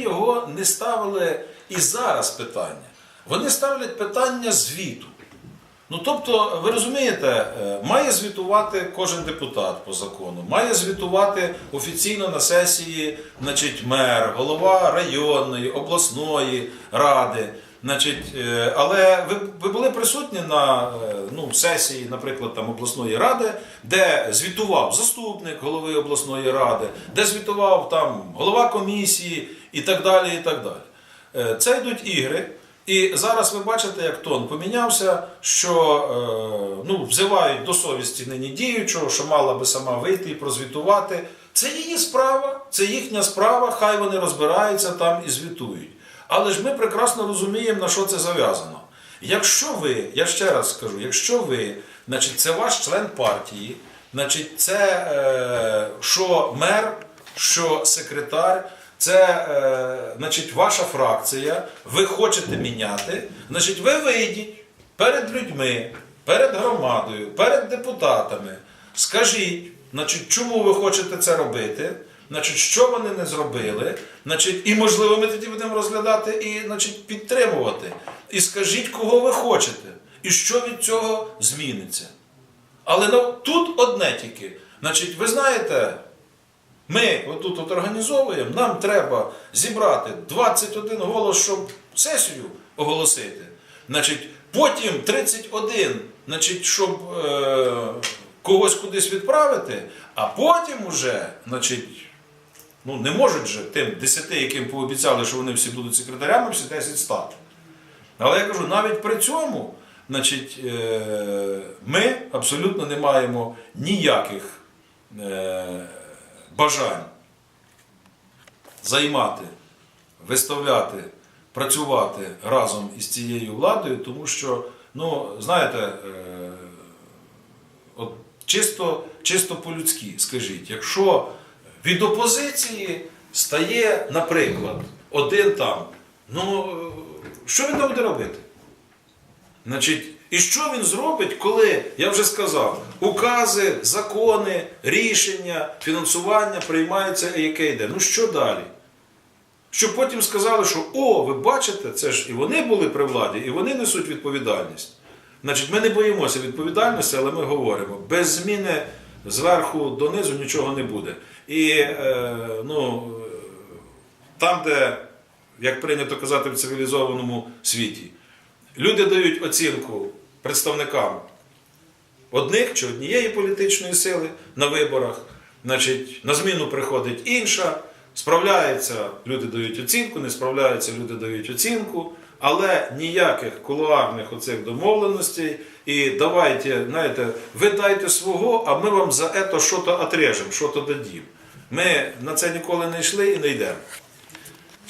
його не ставили і зараз питання. Вони ставлять питання звіту. Ну тобто, ви розумієте, е, має звітувати кожен депутат по закону, має звітувати офіційно на сесії, значить, мер, голова районної, обласної ради. Значить, е, але ви, ви були присутні на е, ну, сесії, наприклад, там обласної ради, де звітував заступник голови обласної ради, де звітував там голова комісії і так далі. І так далі. Е, Це йдуть ігри. І зараз ви бачите, як тон помінявся, що е, ну, взивають до совісті нині діючого, що мала би сама вийти і прозвітувати. Це її справа, це їхня справа, хай вони розбираються там і звітують. Але ж ми прекрасно розуміємо, на що це зав'язано. Якщо ви, я ще раз скажу, якщо ви, значить, це ваш член партії, значить, це е, що мер, що секретар, це е, значить, ваша фракція, ви хочете міняти, значить, ви вийдіть перед людьми, перед громадою, перед депутатами, скажіть, значить, чому ви хочете це робити, значить, що вони не зробили, значить, і можливо ми тоді будемо розглядати і значить, підтримувати. І скажіть, кого ви хочете, і що від цього зміниться. Але ну, тут одне тільки. Значить, ви знаєте, ми отут от організовуємо, нам треба зібрати 21 голос, щоб сесію оголосити. Значить, потім 31, значить, щоб е, когось кудись відправити, а потім уже, значить, ну не можуть же тим 10, яким пообіцяли, що вони всі будуть секретарями, всі 10 стати. Але я кажу, навіть при цьому, значить, е, ми абсолютно не маємо ніяких е, бажань займати, виставляти, працювати разом із цією владою, тому що, ну, знаєте, е, от чисто, чисто по-людськи, скажіть, якщо від опозиції стає, наприклад, один там, ну, е, що він там буде робити? Значить, і що він зробить, коли, я вже сказав, укази, закони, рішення, фінансування приймаються, яке йде? Ну що далі? Щоб потім сказали, що о, ви бачите, це ж і вони були при владі, і вони несуть відповідальність. Значить, ми не боїмося відповідальності, але ми говоримо, без зміни зверху донизу нічого не буде. І е, ну, там, де, як прийнято казати в цивілізованому світі, люди дають оцінку представникам одних чи однієї політичної сили на виборах, значить, на зміну приходить інша, справляється, люди дають оцінку, не справляються, люди дають оцінку, але ніяких кулуарних оцих домовленостей. І давайте, знаєте, ви дайте свого, а ми вам за це що-то отрежемо, що-то дадім. Ми на це ніколи не йшли і не йдемо.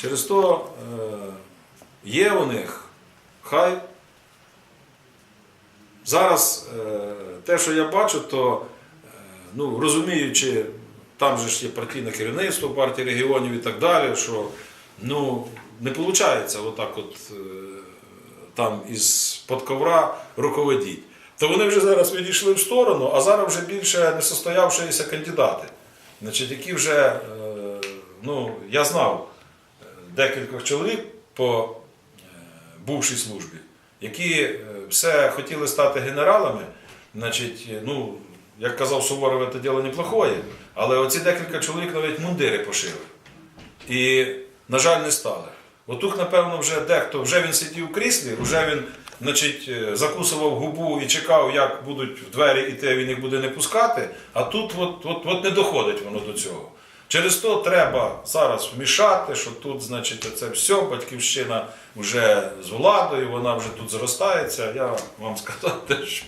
Через то е, є у них хай. Зараз е, те, що я бачу, то е, ну, розуміючи, там же ж є партійне керівництво партії регіонів і так далі, що ну, не виходить отак от е, там із під ковра руководіть. То вони вже зараз відійшли в сторону, а зараз вже більше не состоявшися кандидати, значить, які вже, ну, я знав декількох чоловік по бувшій службі, які е, все хотіли стати генералами, значить, е, ну, як казав Суворов, це діло неплохое, але оці декілька чоловік навіть мундири пошили. І, на жаль, не стали. Отут, напевно, вже дехто, вже він сидів у кріслі, вже він значить, е, закусував губу і чекав, як будуть в двері іти, він їх буде не пускати, а тут от, от, от не доходить воно до цього. Через то треба зараз вмішати, що тут, значить, це все, батьківщина вже з владою, вона вже тут зростається. Я вам сказав те, що